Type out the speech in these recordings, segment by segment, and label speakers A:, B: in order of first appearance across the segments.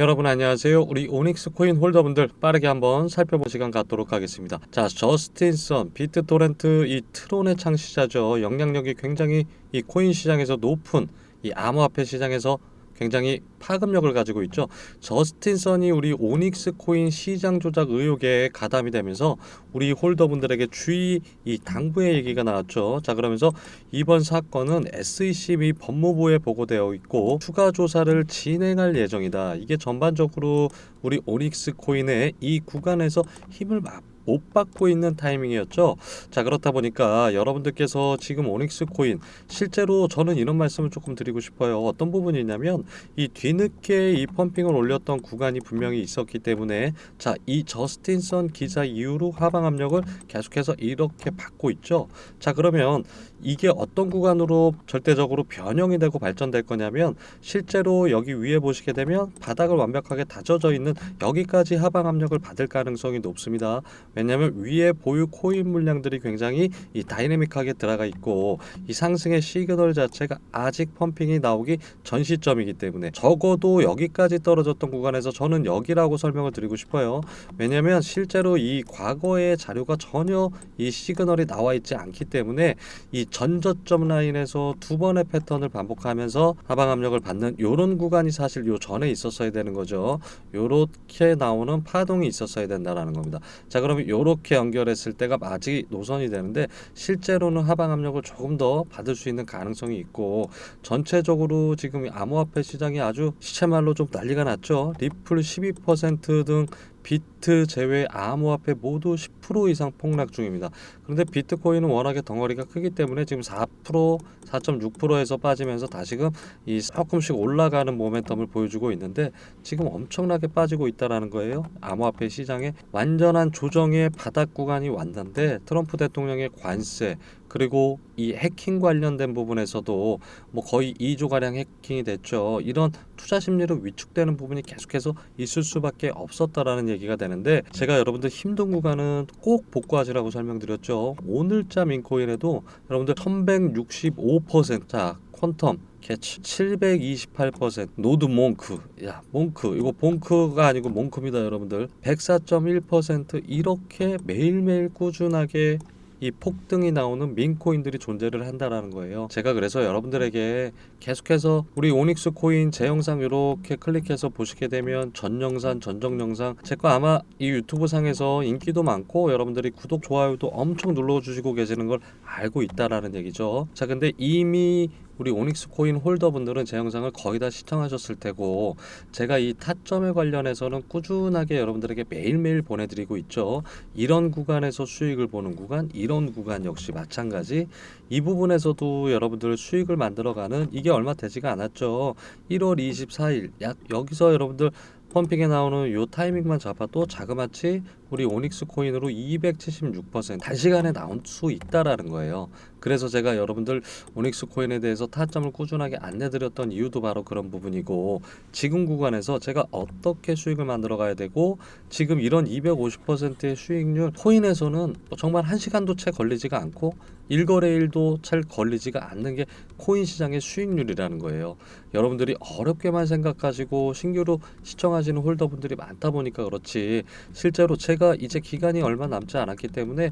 A: 여러분 안녕하세요. 우리 오닉스 코인 홀더분들 빠르게 한번 살펴볼 시간 갖도록 하겠습니다. 자, 저스틴선, 비트토렌트 이 트론의 창시자죠. 영향력이 굉장히 이 코인 시장에서 높은 이 암호화폐 시장에서 굉장히 파급력을 가지고 있죠. 저스틴 선이 우리 오닉스 코인 시장 조작 의혹에 가담이 되면서 우리 홀더분들에게 주의 이 당부의 얘기가 나왔죠. 자 그러면서 이번 사건은 SEC 및 법무부에 보고되어 있고 추가 조사를 진행할 예정이다. 이게 전반적으로 우리 오닉스 코인의 이 구간에서 힘을 막 못 받고 있는 타이밍이었죠. 자 그렇다 보니까 여러분들께서 지금 오닉스 코인 실제로 저는 이런 말씀을 조금 드리고 싶어요. 어떤 부분이냐면 이 뒤늦게 이 펌핑을 올렸던 구간이 분명히 있었기 때문에 자 이 저스틴선 기자 이후로 하방 압력을 계속해서 이렇게 받고 있죠. 자 그러면 이게 어떤 구간으로 절대적으로 변형이 되고 발전될 거냐면 실제로 여기 위에 보시게 되면 바닥을 완벽하게 다져져 있는 여기까지 하방 압력을 받을 가능성이 높습니다. 왜냐하면 위에 보유 코인 물량들이 굉장히 이 다이내믹하게 들어가 있고 이 상승의 시그널 자체가 아직 펌핑이 나오기 전 시점이기 때문에 적어도 여기까지 떨어졌던 구간에서 저는 여기라고 설명을 드리고 싶어요. 왜냐하면 실제로 이 과거의 자료가 전혀 이 시그널이 나와 있지 않기 때문에 이 전저점 라인에서 두 번의 패턴을 반복하면서 하방 압력을 받는 이런 구간이 사실 요 전에 있었어야 되는 거죠. 요렇게 나오는 파동이 있었어야 된다라는 겁니다. 자 그 러면 요렇게 연결했을 때가 아직 노선이 되는데 실제로는 하방 압력을 조금 더 받을 수 있는 가능성이 있고 전체적으로 지금 이 암호화폐 시장이 아주 시체말로 좀 난리가 났죠. 리플 12%등 비트 제외 암호화폐 모두 10% 이상 폭락 중입니다. 그런데 비트코인은 워낙에 덩어리가 크기 때문에 지금 4% 4.6%에서 빠지면서 다시금 이 조금씩 올라가는 모멘텀을 보여주고 있는데 지금 엄청나게 빠지고 있다라는 거예요. 암호화폐 시장에 완전한 조정의 바닥 구간이 왔는데 트럼프 대통령의 관세 그리고 이 해킹 관련된 부분에서도 뭐 거의 2조 가량 해킹이 됐죠. 이런 투자 심리로 위축되는 부분이 계속해서 있을 수밖에 없었다라는 얘기가 되는데 제가 여러분들 힘든 구간은 꼭 복구하시라고 설명드렸죠. 오늘자 민코인에도 여러분들 1165% 자, 퀀텀 캐치 728% 노드 몽크 야 몽크 이거 봉크가 아니고 몽크입니다 여러분들 104.1% 이렇게 매일매일 꾸준하게 이 폭등이 나오는 민코인들이 존재를 한다라는 거예요. 제가 그래서 여러분들에게 계속해서 우리 오닉스 코인 제 영상 이렇게 클릭해서 보시게 되면 전 영상, 전정 영상 제 거 아마 이 유튜브 상에서 인기도 많고 여러분들이 구독, 좋아요도 엄청 눌러주시고 계시는 걸 알고 있다라는 얘기죠. 자, 근데 이미 우리 오닉스 코인 홀더분들은 제 영상을 거의 다 시청하셨을 테고 제가 이 타점에 관련해서는 꾸준하게 여러분들에게 매일매일 보내드리고 있죠. 이런 구간에서 수익을 보는 구간, 이런 구간 역시 마찬가지. 이 부분에서도 여러분들 수익을 만들어가는 이게 얼마 되지가 않았죠. 1월 24일 약 여기서 여러분들 펌핑에 나오는 요 타이밍만 잡아도 자그마치 우리 오닉스 코인으로 276% 단시간에 나올 수 있다라는 거예요. 그래서 제가 여러분들 오닉스 코인에 대해서 타점을 꾸준하게 안내드렸던 이유도 바로 그런 부분이고 지금 구간에서 제가 어떻게 수익을 만들어 가야 되고 지금 이런 250%의 수익률 코인에서는 정말 한 시간도 채 걸리지가 않고 일거래일도 잘 걸리지가 않는 게 코인 시장의 수익률이라는 거예요. 여러분들이 어렵게만 생각하시고 신규로 시청하시는 홀더분들이 많다 보니까 그렇지 실제로 제가 이제 기간이 얼마 남지 않았기 때문에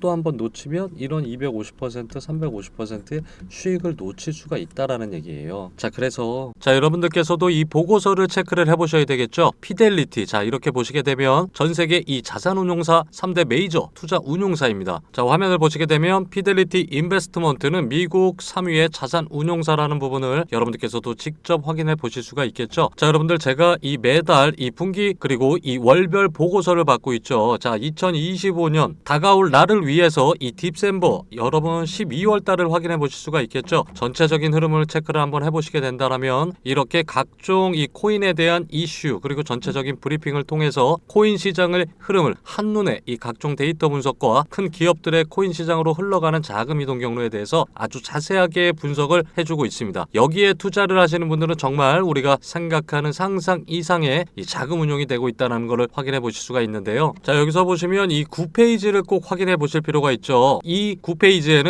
A: 또 한번 놓치면 이런 250% 350%의 수익을 놓칠 수가 있다라는 얘기예요. 자 그래서 자 여러분들께서도 이 보고서를 체크를 해 보셔야 되겠죠. 피델리티 자 이렇게 보시게 되면 전 세계 이 자산 운용사 3대 메이저 투자 운용사입니다. 자 화면을 보시게 되면 피델리티 인베스트먼트는 미국 3위의 자산 운용사라는 부분을 여러분들께서도 직접 확인해 보실 수가 있겠죠. 자, 여러분들 제가 이 매달 이 분기 그리고 이 월별 보고서를 받고 있죠. 자, 2025년 다가올 날을 위해서 이 딥셈버 여러분 12월 달을 확인해 보실 수가 있겠죠. 전체적인 흐름을 체크를 한번 해 보시게 된다면 이렇게 각종 이 코인에 대한 이슈 그리고 전체적인 브리핑을 통해서 코인 시장의 흐름을 한눈에 이 각종 데이터 분석과 큰 기업들의 코인 시장으로 흘러가는 자금 이동 경로에 대해서 아주 자세하게 분석을 해주고 있습니다. 여기에 투자를 하시는 분들은 정말 우리가 생각하는 상상 이상의 이 자금 운용이 되고 있다는 것을 확인해 보실 수가 있는데요. 자 여기서 보시면 이 9페이지를 꼭 확인해 보실 필요가 있죠. 이 9페이지에는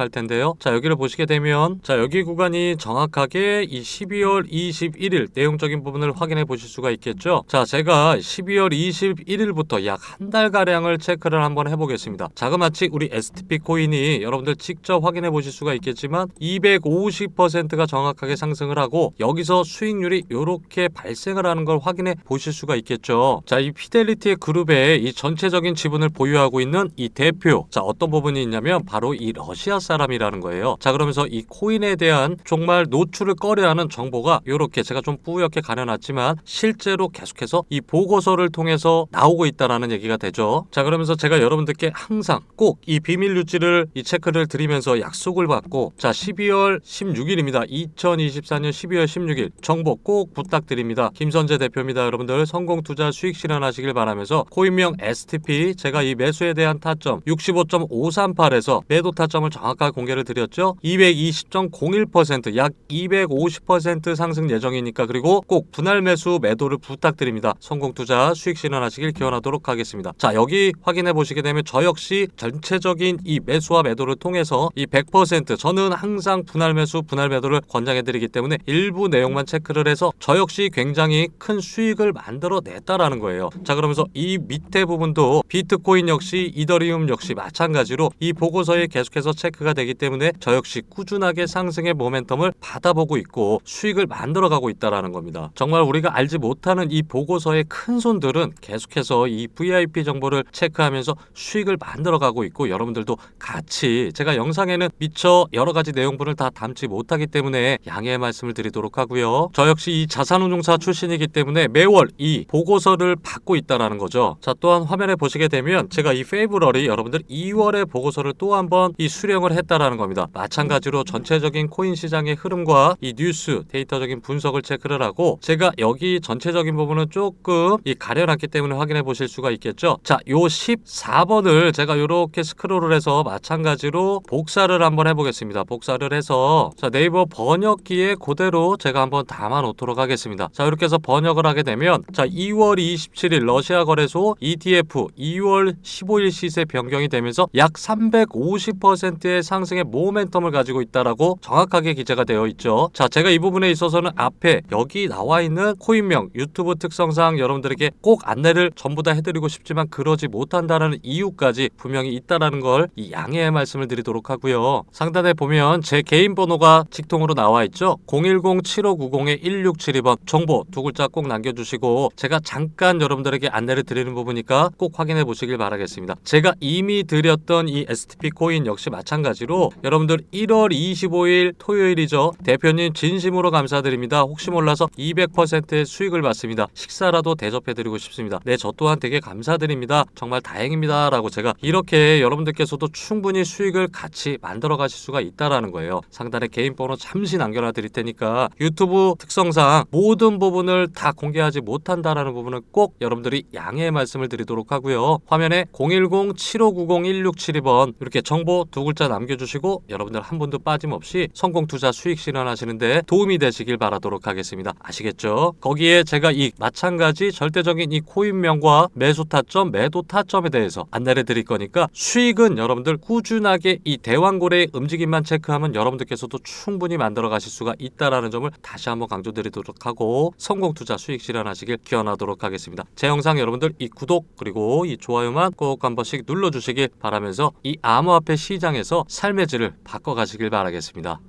A: 할 텐데요. 자, 여기를 보시게 되면 자, 여기 구간이 정확하게 이 12월 21일 내용적인 부분을 확인해 보실 수가 있겠죠. 자, 제가 12월 21일부터 약 한 달 가량을 체크를 한번 해보겠습니다. 자그마치 우리 STP 코인이 여러분들 직접 확인해 보실 수가 있겠지만 250%가 정확하게 상승을 하고 여기서 수익률이 이렇게 발생을 하는 걸 확인해 보실 수가 있겠죠. 자, 이 피델리티의 그룹에 이 전체적인 지분을 보유하고 있는 이 대표. 자, 어떤 부분이 있냐면 바로 이 러시아 사람이라는 거예요. 자, 그러면서 이 코인에 대한 정말 노출을 꺼려하는 정보가 이렇게 제가 좀 뿌옇게 가려놨지만 실제로 계속해서 이 보고서를 통해서 나오고 있다라는 얘기가 되죠. 자, 그러면서 제가 여러분들께 항상 꼭 이 비밀 유지를 이 체크를 드리면서 약속을 받고 자, 12월 16일입니다. 2024년 12월 16일 정보 꼭 부탁드립니다. 김선재 대표입니다. 여러분들 성공 투자 수익 실현하시길 바라면서 코인명 STP 제가 이 매수에 대한 타점 65.538에서 매도 타점을 정 확하게 공개를 드렸죠. 220.01%약 250% 상승 예정이니까 그리고 꼭 분할 매수 매도를 부탁드립니다. 성공 투자 수익 실현하시길 기원하도록 하겠습니다. 자, 여기 확인해 보시게 되면 저 역시 전체적인 이 매수와 매도를 통해서 이 100% 저는 항상 분할 매수, 분할 매도를 권장해 드리기 때문에 일부 내용만 체크를 해서 저 역시 굉장히 큰 수익을 만들어 냈다라는 거예요. 자, 그러면서 이 밑에 부분도 비트코인 역시 이더리움 역시 마찬가지로 이 보고서에 계속해서 체크 가 되기 때문에 저 역시 꾸준하게 상승의 모멘텀을 받아보고 있고 수익을 만들어 가고 있다라는 겁니다. 정말 우리가 알지 못하는 이 보고서의 큰 손들은 계속해서 이 VIP 정보를 체크하면서 수익을 만들어 가고 있고 여러분들도 같이 제가 영상에는 미처 여러 가지 내용분을 다 담지 못하기 때문에 양해의 말씀을 드리도록 하고요. 저 역시 이 자산운용사 출신이기 때문에 매월 이 보고서를 받고 있다라는 거죠. 자, 또한 화면에 보시게 되면 제가 이 페이브러리 여러분들 2월에 보고서를 또 한번 이 수령 을 했다라는 겁니다. 마찬가지로 전체적인 코인 시장의 흐름과 이 뉴스 데이터적인 분석을 체크를 하고 제가 여기 전체적인 부분은 조금 이 가려놨기 때문에 확인해 보실 수가 있겠죠. 자, 요 14번을 제가 이렇게 스크롤을 해서 마찬가지로 복사를 한번 해보겠습니다. 복사를 해서 자 네이버 번역기에 그대로 제가 한번 담아 놓도록 하겠습니다. 자 이렇게 해서 번역을 하게 되면 자 2월 27일 러시아 거래소 ETF 2월 15일 시세 변경이 되면서 약 350%의 상승의 모멘텀을 가지고 있다라고 정확하게 기재가 되어 있죠. 자 제가 이 부분에 있어서는 앞에 여기 나와 있는 코인명 유튜브 특성상 여러분들에게 꼭 안내를 전부 다 해드리고 싶지만 그러지 못한다는 이유까지 분명히 있다라는 걸 이 양해의 말씀을 드리도록 하고요. 상단에 보면 제 개인 번호가 직통으로 나와 있죠. 010-7590-1672번 정보 두 글자 꼭 남겨주시고 제가 잠깐 여러분들에게 안내를 드리는 부분이니까 꼭 확인해 보시길 바라겠습니다. 제가 이미 드렸던 이 STP 코인 역시 마찬가지 로 여러분들 1월 25일 토요일이죠. 대표님 진심으로 감사드립니다. 혹시 몰라서 200%의 수익을 받습니다. 식사라도 대접해드리고 싶습니다. 네, 저 또한 되게 감사드립니다. 정말 다행입니다. 라고 제가 이렇게 여러분들께서도 충분히 수익을 같이 만들어 가실 수가 있다라는 거예요. 상단에 개인 번호 잠시 남겨놔 드릴 테니까 유튜브 특성상 모든 부분을 다 공개하지 못한다라는 부분은 꼭 여러분들이 양해의 말씀을 드리도록 하고요. 화면에 010-7590-1672번 이렇게 정보 두 글자 남겨주시고 여러분들 한 분도 빠짐없이 성공 투자 수익 실현하시는데 도움이 되시길 바라도록 하겠습니다. 아시겠죠? 거기에 제가 이 마찬가지 절대적인 이 코인명과 매수 타점, 매도 타점에 대해서 안내를 드릴 거니까 수익은 여러분들 꾸준하게 이 대왕고래의 움직임만 체크하면 여러분들께서도 충분히 만들어 가실 수가 있다라는 점을 다시 한번 강조드리도록 하고 성공 투자 수익 실현하시길 기원하도록 하겠습니다. 제 영상 여러분들 이 구독 그리고 이 좋아요만 꼭 한 번씩 눌러주시길 바라면서 이 암호화폐 시장에서 삶의 질을 바꿔 가시길 바라겠습니다.